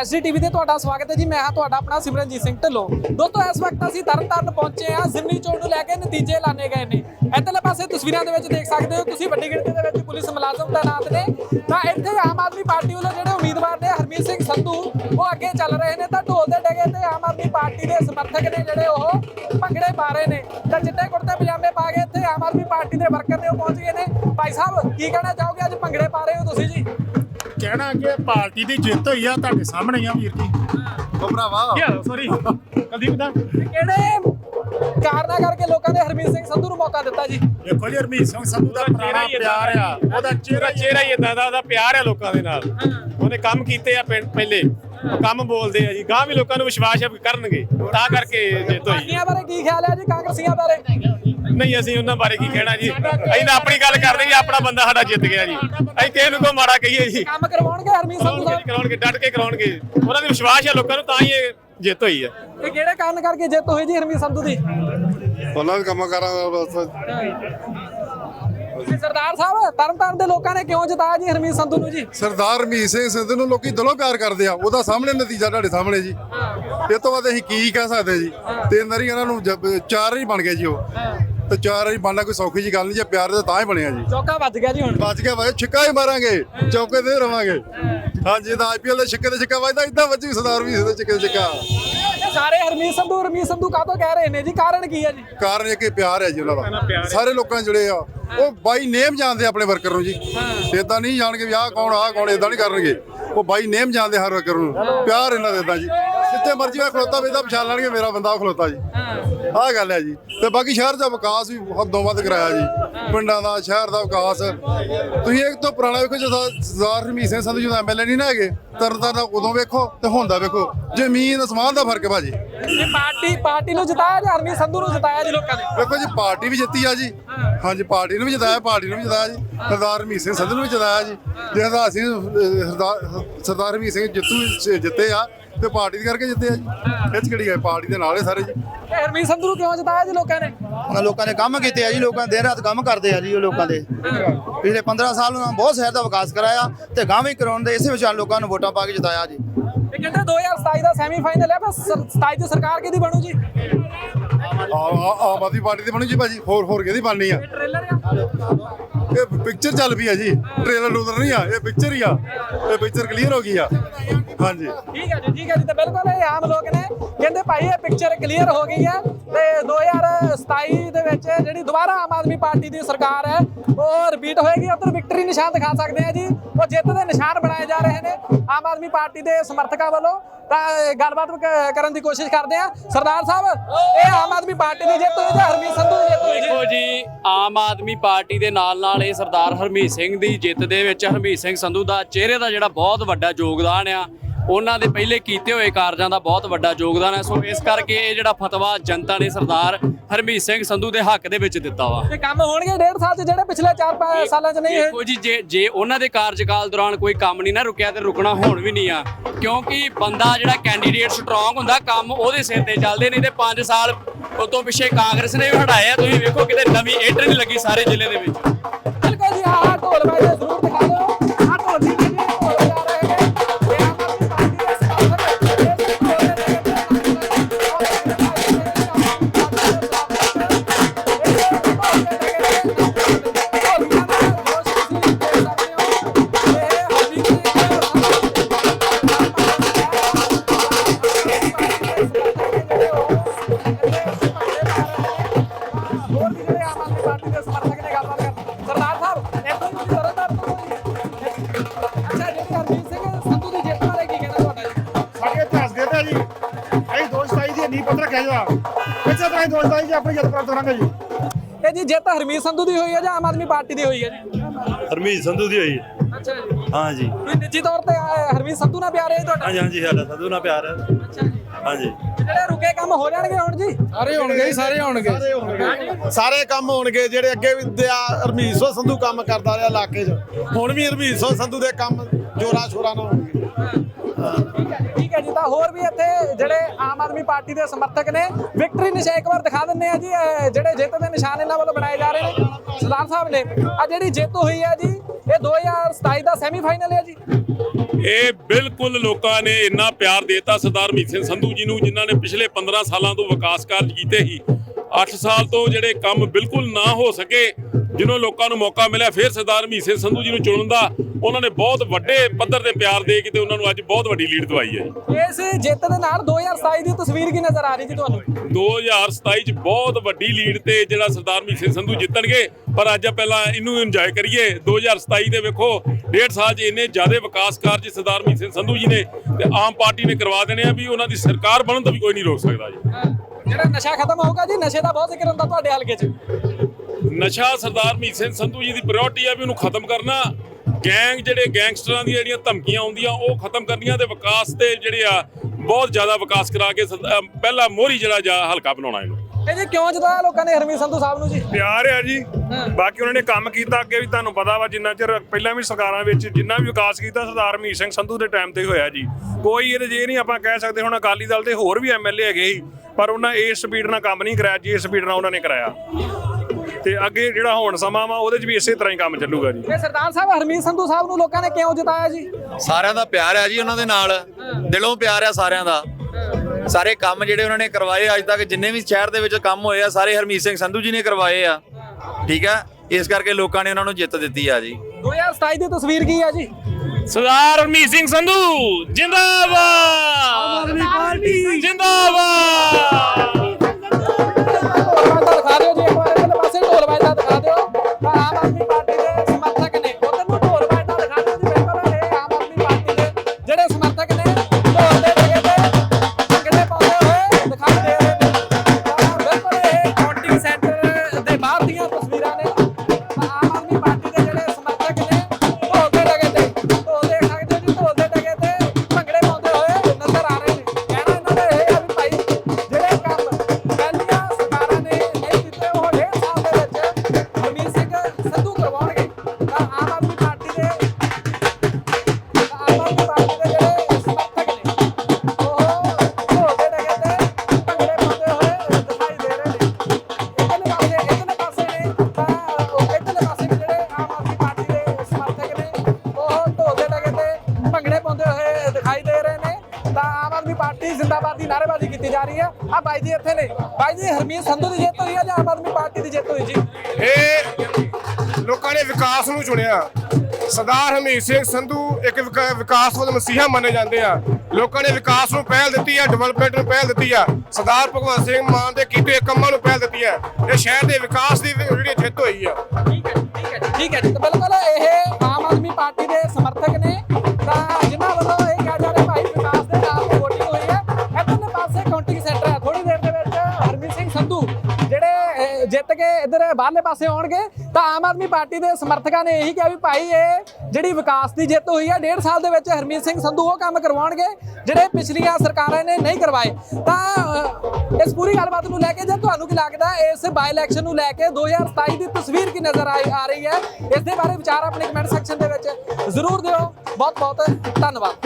ਐਸਜੀਟੀਵੀ ਤੇ ਤੁਹਾਡਾ ਸਵਾਗਤ ਹੈ ਜੀ। ਮੈਂ ਹਾਂ ਤੁਹਾਡਾ ਆਪਣਾ ਸਿਮਰਨਜੀਤ ਸਿੰਘ ਢਿੱਲੋਂ। ਦੋਸਤੋ, ਇਸ ਵਕਤ ਅਸੀਂ ਤਰਨਤਾਰਨ ਪਹੁੰਚੇ ਹਾਂ। ਜ਼ਿਮਨੀ ਚੋਣ ਨੂੰ ਲੈ ਕੇ ਨਤੀਜੇ ਐਲਾਨੇ ਗਏ ਨੇ। ਇੱਧਰਲੇ ਪਾਸੇ ਤਸਵੀਰਾਂ ਦੇ ਵਿੱਚ ਦੇਖ ਸਕਦੇ ਹੋ ਤੁਸੀਂ। ਵੱਡੀ ਗਿਣਤੀ ਦੇ ਵਿੱਚ ਪੁਲਿਸ ਮੁਲਾਜ਼ਮ ਤਾਇਨਾਤ ਨੇ। ਤਾਂ ਇੱਥੇ ਆਮ ਆਦਮੀ ਪਾਰਟੀ ਵੱਲੋਂ ਜਿਹੜੇ ਉਮੀਦਵਾਰ ਨੇ, ਹਰਮੀਤ ਸਿੰਘ ਸੰਧੂ, ਉਹ ਅੱਗੇ ਚੱਲ ਰਹੇ ਨੇ। ਤਾਂ ਢੋਲ ਦੇ ਡਗੇ ਤੇ ਆਮ ਆਦਮੀ ਪਾਰਟੀ ਦੇ ਸਮਰਥਕ ਨੇ ਜਿਹੜੇ ਉਹ ਭੰਗੜੇ ਪਾ ਰਹੇ ਨੇ। ਤਾਂ ਚਿੱਟੇ ਕੁੜਤੇ, ਪਜਾਮੇ ਪਾ ਕੇ ਇੱਥੇ ਆਮ ਆਦਮੀ ਪਾਰਟੀ ਦੇ ਵਰਕਰ ਨੇ ਉਹ ਪਹੁੰਚ ਗਏ ਨੇ। ਭਾਈ ਸਾਹਿਬ, ਕੀ ਕਹਿਣਾ ਚਾਹੋਗੇ? ਅੱਜ ਭੰਗੜੇ ਪਾ ਰਹੇ ਹੋ ਤੁਸੀਂ ਜੀ? ਕਹਿਣਾ ਕਿ ਪਾਰਟੀ ਦੀ ਜਿੱਤ ਹੋਈ ਆ ਤੁਹਾਡੇ ਸਾਹਮਣੇ ਆ ਵੀਰ ਜੀ। ਉਹ ਭਰਾਵਾ। ਯਾਰ ਸੌਰੀ ਕੁਲਦੀਪ ਦਾ। ਕਿਹੜੇ ਕਾਰਨਾਂ ਕਰਕੇ ਲੋਕਾਂ ਨੇ ਹਰਮੀਤ ਸਿੰਘ ਸੰਧੂ ਨੂੰ ਮੌਕਾ ਦਿੱਤਾ ਜੀ? ਦੇਖੋ ਜੀ ਹਰਮੀਤ ਸਿੰਘ ਸੰਧੂ ਦਾ ਪੁਰਾਣਾ ਪਿਆਰ ਆ। ਉਹਦਾ ਚਿਹਰਾ ਚਿਹਰਾ ਹੀ ਇਦਾਂ ਦਾ ਉਹਦਾ ਪਿਆਰ ਆ ਲੋਕਾਂ ਦੇ ਨਾਲ। ਉਹਨੇ ਕੰਮ ਕੀਤੇ ਆ ਪਹਿਲੇ। ਕੰਮ ਬੋਲਦੇ ਆ ਜੀ। ਗਾਂ ਵੀ ਲੋਕਾਂ ਨੂੰ ਵਿਸ਼ਵਾਸ ਕਰਨਗੇ। ਤਾਂ ਕਰਕੇ ਜਿੱਤ ਹੋਈ। ਬਾਰੇ ਕੀ ਖਿਆਲ ਹੈ ਜੀ ਕਾਂਗਰਸੀਆਂ ਬਾਰੇ? ਨਹੀਂ ਅਸੀਂ ਉਹਨਾਂ ਬਾਰੇ ਕੀ ਕਹਿਣਾ ਜੀ? ਅਸੀਂ ਤਾਂ ਆਪਣੀ ਗੱਲ ਕਰਦੇ ਜੀ ਆਪਣਾ ਬੰਦਾ ਸਾਡਾ ਜਿੱਤ ਗਿਆ ਜੀ। ਅਸੀਂ ਕਿਸੇ ਨੂੰ ਕੋ ਮਾੜਾ ਕਹੀਏ ਜੀ। ਕੰਮ ਕਰਵਾਉਣਗੇ ਹਰਮੀਤ ਸੰਧੂ ਸਾਹਿਬ ਕਰਾਉਣਗੇ ਡਟ ਕੇ ਕਰਾਉਣਗੇ। ਉਹਨਾਂ ਦੀ ਵਿਸ਼ਵਾਸ ਆ ਲੋਕਾਂ ਨੂੰ ਤਾਂ ਹੀ ਇਹ ਜਿੱਤ ਹੋਈ ਆ ਤੇ ਕਿਹੜੇ ਕਾਰਨ ਕਰਕੇ ਜਿੱਤ ਹੋਈ ਜੀ ਹਰਮੀਤ ਸੰਧੂ ਦੀ? ਉਹਨਾਂ ਦੇ ਕੰਮ ਕਰਾਂ ਬਸ। ਤੇ ਸਰਦਾਰ ਸਾਹਿਬ ਤਰਨਤਾਰਨ ਦੇ ਲੋਕਾਂ ਨੇ ਕਿਉਂ ਜਿਤਾਇਆ ਜੀ ਹਰਮੀਤ ਸੰਧੂ ਨੂੰ ਜੀ? ਸਰਦਾਰ ਰਮੀਤ ਸਿੰਘ ਸਿੰਧ ਨੂੰ ਲੋਕੀ ਦਿਲੋਂ ਪਿਆਰ ਕਰਦੇ ਆ। ਉਹਦਾ ਸਾਹਮਣੇ ਨਤੀਜਾ ਤੁਹਾਡੇ ਸਾਹਮਣੇ ਜੀ। ਇਹ ਤੋਂ ਬਾਅਦ ਅਸੀਂ ਕੀ ਕਹਿ ਸਕਦੇ ਜੀ? ਤਿੰਨ ਵਾਰੀ ਇਹਨਾਂ ਨੂੰ ਜਬ- ਚਾਰ ਹੀ ਬਣ ਗਏ ਜੀ ਉਹ। ਤੇ ਚਾਰ ਵਾਰੀ ਬਣਨਾ ਕੋਈ ਸੌਖੀ ਜੀ ਗੱਲ ਨਹੀਂ ਜੇ ਪਿਆਰ ਦੇ ਤਾਂ ਹੀ ਬਣਿਆ ਜੀ। ਚੌਕਾ ਵੱਜ ਗਿਆ ਜੀ ਹੁਣ। ਬਚ ਗਿਆ ਵਾ ਛਿੱਕਾ ਹੀ ਮਾਰਾਂਗੇ ਚੌਕੇ ਤੇ ਰਵਾਂਗੇ। ਹਾਂਜੀ ਤਾਂ ਆਈਪੀਐਲ ਦੇ ਛਿੱਕੇ ਤੇ ਛਿੱਕਾ ਵੱਜਦਾ ਇਦਾਂ ਵੱਜੀ ਸਰਦਾਰ ਵੀ ਦੇ ਛਿੱਕੇ ਤੇ ਛਿੱਕਾ। ਸਾਰੇ ਹਰਮੀਤ ਸੰਧੂ ਹਰਮੀਤ ਸੰਧੂ ਕਾਹਤੋਂ ਕਹਿ ਰਹੇ ਨੇ ਜੀ? ਕਾਰਨ ਕੀ ਹੈ ਜੀ? ਕਾਰਨ ਇਹ ਕਿ ਪਿਆਰ ਹੈ ਜੀ ਉਹਨਾਂ ਦਾ। ਸਾਰੇ ਲੋਕਾਂ ਜਿਹੜੇ ਆ ਉਹ ਬਾਈ ਨੇਮ ਜਾਣਦੇ ਆਪਣੇ ਵਰਕਰ ਨੂੰ ਜੀ। ਇਦਾਂ ਨਹੀਂ ਜਾਣਗੇ ਵੀ ਆਹ ਕੌਣ ਆਹ ਕੌਣ ਇਦਾਂ ਨਹੀਂ ਕਰਨਗੇ। ਉਹ ਬਾਈ ਨੇਮ ਜਾਣਦੇ ਹਰ ਵਰਕਰ ਨੂੰ। ਪਿਆਰ ਇਹਨਾਂ ਦੇ ਇਦਾਂ ਜੀ। ਜਿੱਥੇ ਮਰਜ਼ੀ ਆ ਖਲੋਤਾ ਵੇਦਾ ਪਛਾਣ ਲੈਣਗੇ ਮੇਰਾ ਬੰਦਾ ਖਲੋਤਾ ਜੀ। ਆਹ ਗੱਲ ਹੈ ਜੀ। ਤੇ ਬਾਕੀ ਸ਼ਹਿਰ ਦਾ ਵਿਕਾਸ ਵੀ ਹੱਦੋਂ ਵੱਧ ਕਰਾਇਆ ਜੀ। ਪਿੰਡਾਂ ਦਾ ਸ਼ਹਿਰ ਦਾ ਵਿਕਾਸ। ਤੁਸੀਂ ਇੱਕ ਤੋਂ ਪੁਰਾਣਾ ਵੇਖੋ ਜਦੋਂ ਸਰਦਾਰ ਰਮੀਤ ਸਿੰਘ ਸੰਧੂ ਜਦੋਂ ਐਮਐਲਏ ਨਹੀਂ ਨਾ ਹੈਗੇ ਤਰਨਤਾਰਨ ਦਾ ਉਦੋਂ ਵੇਖੋ ਤੇ ਹੁਣ ਦਾ ਵੇਖੋ। ਜ਼ਮੀਨ ਅਸਮਾਨ ਦਾ ਫ਼ਰਕ ਹੈ ਭਾਜੀ। ਇਹ ਪਾਰਟੀ ਪਾਰਟੀ ਨੂੰ ਜਿਤਾਇਆ ਜੀ ਹਰਮੀਤ ਸੰਧੂ ਨੂੰ ਜਿਤਾਇਆ ਜੀ ਲੋਕਾਂ ਨੇ? ਵੇਖੋ ਜੀ ਪਾਰਟੀ ਵੀ ਜਿੱਤੀ ਆ ਜੀ। ਹਾਂਜੀ ਪਾਰਟੀ ਨੂੰ ਵੀ ਜਿਤਾਇਆ ਪਾਰਟੀ ਨੂੰ ਵੀ ਜਿਤਾਇਆ ਜੀ। ਸਰਦਾਰ ਰਮੀਤ ਸਿੰਘ ਸੰਧੂ ਨੂੰ ਵੀ ਜਿਤਾਇਆ ਜੀ। ਜੇ ਸਰਦਾਰ ਸਿੰਘ ਸਰਦਾਰ ਰਮੀਤ ਸਿੰਘ ਜਿੱਤੂ ਜ- ਜਿੱਤੇ ਆ ਤੇ ਪਾਰਟੀ ਦੇ ਕਰਕੇ ਜਿੱਤੇ ਆ ਜੀ। ਇਹ 'ਚ ਕਿਹੜੀ ਹੈ ਪਾਰਟੀ ਦੇ ਨਾਲ ਹੀ ਸਾਰੇ ਜੀ। ਹਰਮੀਤ ਸੰਧੂ ਨੂੰ ਕਿਉਂ ਜਿਤਾਇਆ ਜੀ ਲੋਕਾਂ ਨੇ? ਉਹਨਾਂ ਲੋਕਾਂ ਨੇ ਕੰਮ ਕੀਤੇ ਆ ਜੀ ਲੋਕਾਂ ਦਿਨ ਰਾਤ ਕੰਮ ਕਰਦੇ ਆ ਜੀ ਉਹ ਲੋਕਾਂ ਦੇ। ਪਿਛਲੇ 15 ਸਾਲ ਉਹਨਾਂ ਬਹੁਤ ਸ਼ਹਿਰ ਦਾ ਵਿਕਾਸ ਕਰਾਇਆ ਤੇ ਗਾਂ ਵੀ ਕਰਾਉਣ ਦੇ ਇਸੇ ਵਿਚਾਰ ਲੋਕਾਂ ਨੂੰ ਵੋਟਾਂ ਪਾ ਕੇ ਜਿਤਾਇਆ ਜੀ। ਇਹ ਕਹਿੰਦੇ 2027 ਦਾ ਸੈਮੀਫਾਈਨਲ ਹੈ ਬਸ 27 ਚ ਸਰਕਾਰ ਕਿਹਦੀ ਬਣੂ ਜੀ? ਆ ਆ- ਆਮ ਆਦਮੀ ਪਾਰਟੀ ਦੀ ਬਣੀ ਜੀ ਭਾਜੀ ਹੋਰ ਹੋਰ ਕਿਹਦੀ ਬਣਨੀ ਆ? ਟ੍ਰੇਲਰ ਆ। ਇਹ ਪਿਕਚਰ ਚੱਲ ਪਈ ਆ ਜੀ। ਟ੍ਰੇਲਰ ਲੂਦਰ ਨਹੀਂ ਆ, ਇਹ ਪਿਕਚਰ ਹੀ ਆ। ਇਹ ਪਿਕਚਰ ਕਲੀਅਰ ਹੋ ਗਈ ਆ। ਹਾਂਜੀ। ਠੀਕ ਹੈ ਜੀ, ਠੀਕ ਹੈ ਜੀ, ਤੇ ਬਿਲਕੁਲ ਇਹ ਆਮ ਲੋਕ ਨੇ ਕਹਿੰਦੇ ਭਾਈ ਇਹ ਪਿਕਚਰ ਕਲੀਅਰ ਹੋ ਗਈ ਹੈ ਤੇ 2027 ਦੇ ਵਿੱਚ ਜਿਹੜੀ ਦੁਬਾਰਾ ਆਮ ਆਦਮੀ ਪਾਰਟੀ ਦੀ ਸਰਕਾਰ ਹੈ, ਉਹ ਰਿਪੀਟ ਹੋਏਗੀ, ਉਧਰ ਵਿਕਟਰੀ ਨਿਸ਼ਾਨ ਦਿਖਾ ਸਕਦੇ ਆ ਜੀ। ਉਹ ਜਿੱਤ ਦੇ ਨਿਸ਼ਾਨ ਬਣਾਏ ਜਾ ਰਹੇ ਨੇ। ਆਮ ਆਦਮੀ ਪਾਰਟੀ ਦੇ ਸਮਰਥਕਾਂ ਵੱਲੋਂ ਤਾਂ ਗੱਲਬਾਤ ਕ- ਕਰਨ ਦੀ ਕੋਸ਼ਿਸ਼ ਕਰਦੇ ਆ। ਸਰਦਾਰ ਸਾਹਿਬ, ਇਹ ਆਮ ਆਦਮੀ ਪਾਰਟੀ ਦੀ ਜਿੱਤ ਹੋਈ ਜਾਂ ਹਰਮੀਤ ਸੰਧੂ ਦੀ ਜਿੱਤ ਹੋਈ? ਜੀ ਦੇਖੋ ਜੀ, ਆਮ ਆਦਮੀ ਪਾਰਟੀ ਦੇ ਨਾਲ ਨਾਲ ਇਹ ਸਰਦਾਰ ਹਰਮੀਤ ਸਿੰਘ ਦੀ ਜਿੱਤ ਦੇ ਵਿੱਚ ਹਰਮੀਤ ਸਿੰਘ ਸੰਧੂ ਦਾ ਚਿਹਰੇ ਦਾ ਜਿਹੜਾ ਬਹੁਤ ਵੱਡਾ ਯੋਗਦਾਨ ਆ। ਉਹਨਾਂ ਦੇ ਪਹਿਲੇ ਕੀਤੇ ਹੋਏ ਕਾਰਜਾਂ ਦਾ ਬਹੁਤ ਵੱਡਾ ਯੋਗਦਾਨ ਹੈ। ਸੋ ਇਸ ਕਰਕੇ ਇਹ ਜਿਹੜਾ ਫਤਵਾ ਜਨਤਾ ਨੇ ਸਰਦਾਰ ਹਰਮੀਤ ਸਿੰਘ ਸੰਧੂ ਦੇ ਹੱਕ ਦੇ ਵਿੱਚ ਦਿੱਤਾ ਵਾ। ਇਹ ਕੰਮ ਹੋਣਗੇ ਡੇਢ ਸਾਲ ਚ ਜਿਹੜੇ ਪਿਛਲੇ 4 ਸਾਲਾਂ ਚ ਨਹੀਂ ਹੋਏ ਦੇਖੋ ਜੀ ਜੇ ਜੇ ਉਹਨਾਂ ਦੇ ਕਾਰਜਕਾਲ ਦੌਰਾਨ ਕੋਈ ਕੰਮ ਨਹੀਂ ਨਾ ਰੁਕਿਆ ਤੇ ਰੁਕਣਾ ਹੁਣ ਵੀ ਨਹੀਂ ਆ। ਕਿਉਂਕਿ ਬੰਦਾ ਜਿਹੜਾ ਕੈਂਡੀਡੇਟ ਸਟਰੋਂਗ ਹੁੰਦਾ ਕੰਮ ਉਹਦੇ ਸਿਰ ਤੇ ਚੱਲਦੇ ਨਹੀਂ ਤੇ 5 ਸਾਲ ਉਤੋਂ ਪਿੱਛੇ ਕਾਂਗਰਸ ਨੇ ਵੀ ਹਟਾਏ ਆ ਤੁਸੀਂ ਵੇਖੋ ਕਿਤੇ ਨਵੀਂ ਏਟਰ ਨਹੀਂ ਲੱਗੀ ਸਾਰੇ ਜ਼ਿਲ੍ਹੇ ਦੇ ਵਿੱਚ। ਬਿਲਕੁਲ ਜੀ ਆਹ ਢੋਲ ਵਾਜੇ ਜ਼ਰੂਰ ਦਿਖਾ ਕਹਿ ਜਾ ਪਿੱਛੇ ਤਾਂ ਦੋਸਤ ਜੀ ਆਪਣੀ ਜਿੱਤ ਪ੍ਰਾਪਤ ਕਰਾਂਗੇ ਜੀ। ਇਹ ਜੀ ਜਿੱਤ ਹਰਮੀਤ ਸੰਧੂ ਦੀ ਹੋਈ ਹੈ ਜਾਂ ਆਮ ਆਦਮੀ ਪਾਰਟੀ ਦੀ ਹੋਈ ਹੈ ਜੀ? ਹਰਮੀਤ ਸੰਧੂ ਦੀ ਹੋਈ ਹੈ। ਅੱਛਾ ਜੀ। ਹਾਂਜੀ ਤੁਸੀਂ ਨਿੱਜੀ ਤੌਰ ਤੇ ਅਹ, ਹਰਮੀਤ ਸੰਧੂ ਨਾਲ ਪਿਆਰ ਹੈ ਜੀ ਤੁਹਾਡਾ? ਹਾਂਜੀ ਹਾਂਜੀ ਸਾਡਾ ਸੰਧੂ ਨਾਲ ਪਿਆਰ ਹੈ। ਅੱਛਾ ਜੀ। ਹਾਂਜੀ। ਜਿਹੜੇ ਰੁਕੇ ਕੰਮ ਹੋ ਜਾਣਗੇ ਹੁਣ ਜੀ? ਸਾਰੇ ਹੋਣਗੇ ਜੀ, ਸਾਰੇ ਹੋਣਗੇ। ਸਾਰੇ ਕੰਮ ਹੋਣਗੇ ਜਿਹੜੇ ਅੱਗੇ ਵੀ ਦਿਆ ਹਰਮੀਤ ਸਿੰਘ ਸੰਧੂ ਕੰਮ ਕਰਦਾ ਰਿਹਾ ਇਲਾਕੇ 'ਚ। ਹੁਣ ਵੀ ਹਰਮੀਤ ਸਿੰਘ ਸੰਧੂ ਦੇ ਕੰਮ ਜੋਰਾ ਸ਼ੋਰਾ ਨਾਲ ਹੋਣਗੇ। ਠੀਕ ਹੈ ਜੀ, ਤਾਂ ਹੋਰ ਵੀ ਇੱਥੇ ਜਿਹੜੇ ਆਮ ਆਦਮੀ ਪਾਰਟੀ ਦੇ ਸਮਰਥਕ ਨੇ ਵਿਕਟਰੀ ਨਿਸ਼ਾਨ ਇੱਕ ਵਾਰ ਦਿਖਾ ਦਿੰਦੇ ਆ ਜੀ ਜਿਹੜੇ ਜਿੱਤ ਦੇ ਨਿਸ਼ਾਨ ਇਹਨਾਂ ਵੱਲੋਂ ਬਣਾਏ ਜਾ ਰਹੇ ਨੇ ਸਰਦਾਰ ਸਾਹਿਬ ਨੇ। ਆ ਜਿਹੜੀ ਜਿੱਤ ਹੋਈ ਹੈ ਜੀ ਇਹ 2027 ਦਾ ਸੈਮੀਫਾਈਨਲ ਹੈ ਜੀ। ਇਹ ਬਿਲਕੁਲ ਲੋਕਾਂ ਨੇ ਇੰਨਾ ਪਿਆਰ ਦੇਤਾ ਸਰਦਾਰ ਮੀਤ ਸਿੰਘ ਸੰਧੂ ਜੀ ਨੂੰ ਜਿਨ੍ਹਾਂ ਨੇ ਪਿਛਲੇ 15 ਸਾਲਾਂ ਤੋਂ ਵਿਕਾਸ ਕਾਰਜ ਕੀਤੇ ਸੀ। 8 ਸਾਲ ਤੋਂ ਜਿਹੜੇ ਕੰਮ ਬਿਲਕੁਲ ਨਾ ਹੋ ਸਕੇ ਜਿਹਨੂੰ ਲੋਕਾਂ ਨੂੰ ਮੌਕਾ ਮਿਲਿਆ ਫਿਰ ਸਰਦਾਰ ਮੀਤ ਸਿੰਘ ਸੰਧੂ ਜੀ ਨੂੰ ਚੁਣਨ ਦਾ ਉਹਨਾਂ ਨੇ ਬਹੁਤ ਵੱਡੇ ਪੱਧਰ ਤੇ ਪਿਆਰ ਦੇ ਕੇ ਤੇ ਉਹਨਾਂ ਨੂੰ ਅੱਜ ਬਹੁਤ ਵੱਡੀ ਲੀਡ ਦਵਾਈ ਹੈ ਇਸ ਜਿੱਤ ਦੇ ਨਾਲ 2027 ਦੀ ਤਸਵੀਰ ਕੀ ਨਜ਼ਰ ਆ ਰਹੀ ਜੀ ਤੁਹਾਨੂੰ? 2027 ਚ ਬਹੁਤ ਵੱਡੀ ਲੀਡ ਤੇ ਜਿਹੜਾ ਸਰਦਾਰ ਮੀਤ ਸਿੰਘ ਸੰਧੂ ਜਿੱਤਣਗੇ ਪਰ ਅੱਜ ਪਹਿਲਾਂ ਇਹਨੂੰ ਇੰਜੋਏ ਕਰੀਏ। 2027 ਦੇ ਵੇਖੋ ਡੇਢ ਸਾਲ 'ਚ ਇੰਨੇ ਜ਼ਿਆਦਾ ਵਿਕਾਸ ਕਾਰਜ ਸਰਦਾਰ ਮੀਤ ਸਿੰਘ ਸੰਧੂ ਜੀ ਨੇ ਤੇ ਆਮ ਪਾਰਟੀ ਨੇ ਕਰਵਾ ਦੇਣੇ ਆ ਵੀ ਉਹਨਾਂ ਦੀ ਸਰਕਾਰ ਬਣਨ ਤੋਂ ਵੀ ਕੋਈ ਨਹੀਂ ਰੋਕ ਸਕਦਾ ਜੀ। ਜਿਹੜਾ ਨਸ਼ਾ ਖਤਮ ਹੋਊਗਾ ਜੀ ਨਸ਼ੇ ਦਾ ਬਹੁਤ ਜ਼ਿਕਰ ਹੁੰਦਾ ਤੁਹਾਡੇ ਹਲਕੇ 'ਚ। ਨਸ਼ਾ ਸਰਦਾਰ ਮੀਤ ਸਿੰਘ ਸੰਧੂ ਜੀ ਦੀ ਪ੍ਰਾਇੋਰਟੀ ਆ ਵੀ ਉਹਨੂੰ ਖਤਮ ਕਰਨਾ। ਗੈਂਗ ਜਿਹੜੇ ਗੈਂਗਸਟਰਾਂ ਦੀਆਂ ਜਿਹੜੀਆਂ ਧਮਕੀਆਂ ਆਉਂਦੀਆਂ ਉਹ ਖਤਮ ਕਰਨੀਆਂ ਤੇ ਵਿਕਾਸ ਤੇ ਜਿਹੜੇ ਆ ਬਹੁਤ ਜ਼ਿਆਦਾ ਵਿਕਾਸ ਕਰਾ ਕੇ ਪਹਿਲਾ ਮੋਹਰੀ ਜਿਹੜਾ ਜਾ ਹਲਕਾ ਬਣਾਉਣਾ ਇਹਨੂੰ। ਇਹ ਜੀ ਕਿਉਂ ਜਿਤਾਇਆ ਲੋਕਾਂ ਨੇ ਹਰਮੀਤ ਸੰਧੂ ਸਾਹਿਬ ਨੂੰ ਜੀ? ਪਿਆਰ ਆ ਜੀ। ਬਾਕੀ ਉਹਨਾਂ ਨੇ ਕੰਮ ਕੀਤਾ ਅੱਗੇ ਵੀ ਤੁਹਾਨੂੰ ਪਤਾ ਵਾ ਜਿੰਨਾ ਚਿਰ ਪਹਿਲਾਂ ਵੀ ਸਰਕਾਰਾਂ ਵਿੱਚ ਜਿੰਨਾ ਵੀ ਵਿਕਾਸ ਕੀਤਾ ਸਰਦਾਰ ਹਰਮੀਤ ਸਿੰਘ ਸੰਧੂ ਦੇ ਟਾਈਮ ਤੇ ਹੀ ਹੋਇਆ ਜੀ। ਕੋਈ ਇਹਦੇ ਜੇ ਨਹੀਂ ਆਪਾਂ ਕਹਿ ਸਕਦੇ ਹੁਣ ਅਕਾਲੀ ਦਲ ਦੇ ਹੋਰ ਵੀ ਐਮਐਲਏ ਹੈਗੇ ਸੀ ਪਰ ਉਹਨਾਂ ਇਸ ਸਪੀਡ ਨਾਲ ਕੰਮ ਨਹੀਂ ਕਰਾਇਆ ਜੀ ਇਸ ਸਪੀਡ ਨਾਲ ਉਹਨਾਂ ਨੇ ਕਰਾਇਆ। ਤੇ ਅੱਗੇ ਜਿਹੜਾ ਹੁਣ ਸਮਾਂ ਵਾ ਉਹਦੇ 'ਚ ਵੀ ਇਸੇ ਤਰ੍ਹਾਂ ਹੀ ਕੰਮ ਚੱਲੂਗਾ ਜੀ। ਇਹ ਸਰਦਾਰ ਸਾਹਿਬ ਹਰਮੀਤ ਸੰਧੂ ਸਾਹਿਬ ਨੂੰ ਲੋਕਾਂ ਨੇ ਕਿਉਂ ਜਿਤਾਇਆ ਜੀ? ਸਾਰਿਆਂ ਦਾ ਪਿਆਰ ਹੈ ਜੀ ਉਹਨਾਂ ਦੇ ਨਾਲ। ਦਿਲੋਂ ਪਿਆਰ ਹੈ ਸਾਰਿਆਂ ਦਾ। ਸਾਰੇ ਕੰਮ ਜਿਹੜੇ ਉਹਨਾਂ ਨੇ ਕਰਵਾਏ ਅੱਜ ਤੱਕ ਜਿੰਨੇ ਵੀ ਸ਼ਹਿਰ ਦੇ ਵਿੱਚ ਕੰਮ ਹੋਏ ਆ ਸਾਰੇ ਹਰਮੀਤ ਸਿੰਘ ਸੰਧੂ ਜੀ ਨੇ ਕਰਵਾਏ ਆ। ਠੀਕ ਆ ਇਸ ਕਰਕੇ ਲੋਕਾਂ ਨੇ ਉਹਨਾਂ ਨੂੰ ਜਿੱਤ ਦਿੱਤੀ ਆ ਜੀ। 2027 ਦੀ ਤਸਵੀਰ ਕੀ ਹੈ ਜੀ? ਸਰਦਾਰ ਹਰਮੀਤ ਸਿੰਘ ਸੰਧੂ ਜਿੰਦਾਬਾਦ! ਆਦਮੀ ਪਾਰਟੀ। ਜਿੰਦਾਬਾਦ! ਜਾ ਰਹੀ ਹੈ। ਆ ਬਾਈ ਜੀ ਇੱਥੇ ਨੇ। ਬਾਈ ਜੀ ਹਰਮੀਤ ਸੰਧੂ ਦੀ ਜਿੱਤ ਹੋਈ ਹੈ ਜਾਂ ਆਮ ਆਦਮੀ ਪਾਰਟੀ ਦੀ ਜਿੱਤ ਹੋਈ ਜੀ? ਇਹ ਲੋਕਾਂ ਨੇ ਵਿਕਾਸ ਨੂੰ ਚੁਣਿਆ। ਸਰਦਾਰ ਹਰਮੀਤ ਸਿੰਘ ਸੰਧੂ ਇੱਕ ਵਿਕਾ- ਵਿਕਾਸਵਾਦ ਮਸੀਹਾ ਮੰਨੇ ਜਾਂਦੇ ਆ। ਲੋਕਾਂ ਨੇ ਵਿਕਾਸ ਨੂੰ ਪਹਿਲ ਦਿੱਤੀ ਆ ਡਿਵੈਲਪਮੈਂਟ ਨੂੰ ਪਹਿਲ ਦਿੱਤੀ ਆ। ਸਰਦਾਰ ਭਗਵੰਤ ਸਿੰਘ ਮਾਨ ਦੇ ਕੀਤੇ ਕੰਮਾਂ ਨੂੰ ਪਹਿਲ ਦਿੱਤੀ ਆ। ਇਹ ਸ਼ਹਿਰ ਦੇ ਵਿਕਾਸ ਦੀ ਜਿਹੜੀ ਜਿੱਤ ਹੋਈ ਆ। ਠੀਕ ਹੈ ਠੀਕ ਹੈ ਠੀਕ ਹੈ ਬਿਲਕੁਲ ਇਹ ਆਮ ਆਦਮੀ ਪਾਰਟੀ ਦੇ ਸਮਰਥਕ ਨੇ। ਬਾਹਰਲੇ ਪਾਸੇ ਆਉਣਗੇ, ਤਾਂ ਆਮ ਆਦਮੀ ਪਾਰਟੀ ਦੇ ਸਮਰਥਕਾਂ ਨੇ ਇਹੀ ਕਿਹਾ ਵੀ ਭਾਈ ਇਹ ਜਿਹੜੀ ਵਿਕਾਸ ਦੀ ਜਿੱਤ ਹੋਈ ਹੈ ਡੇਢ ਸਾਲ ਦੇ ਵਿੱਚ ਹਰਮੀਤ ਸਿੰਘ ਸੰਧੂ ਉਹ ਕੰਮ ਕਰਵਾਉਣਗੇ, ਜਿਹੜੇ ਪਿਛਲੀਆਂ ਸਰਕਾਰਾਂ ਨੇ ਨਹੀਂ ਕਰਵਾਏ। ਤਾਂ ਇਸ ਪੂਰੀ ਗੱਲਬਾਤ ਨੂੰ ਲੈ ਕੇ ਜੇ ਤੁਹਾਨੂੰ ਕੀ ਲੱਗਦਾ, ਇਸ ਬਾਈ ਇਲੈਕਸ਼ਨ ਨੂੰ ਲੈ ਕੇ 2027 ਦੀ ਤਸਵੀਰ ਕੀ ਨਜ਼ਰ ਆ ਰਹੀ ਹੈ? ਇਸ ਦੇ ਬਾਰੇ ਵਿਚਾਰ ਆਪਣੇ ਕਮੈਂਟ ਸੈਕਸ਼ਨ ਦੇ ਵਿੱਚ ਜ਼ਰੂਰ ਦਿਓ। ਬਹੁਤ ਬਹੁਤ ਧੰਨਵਾਦ।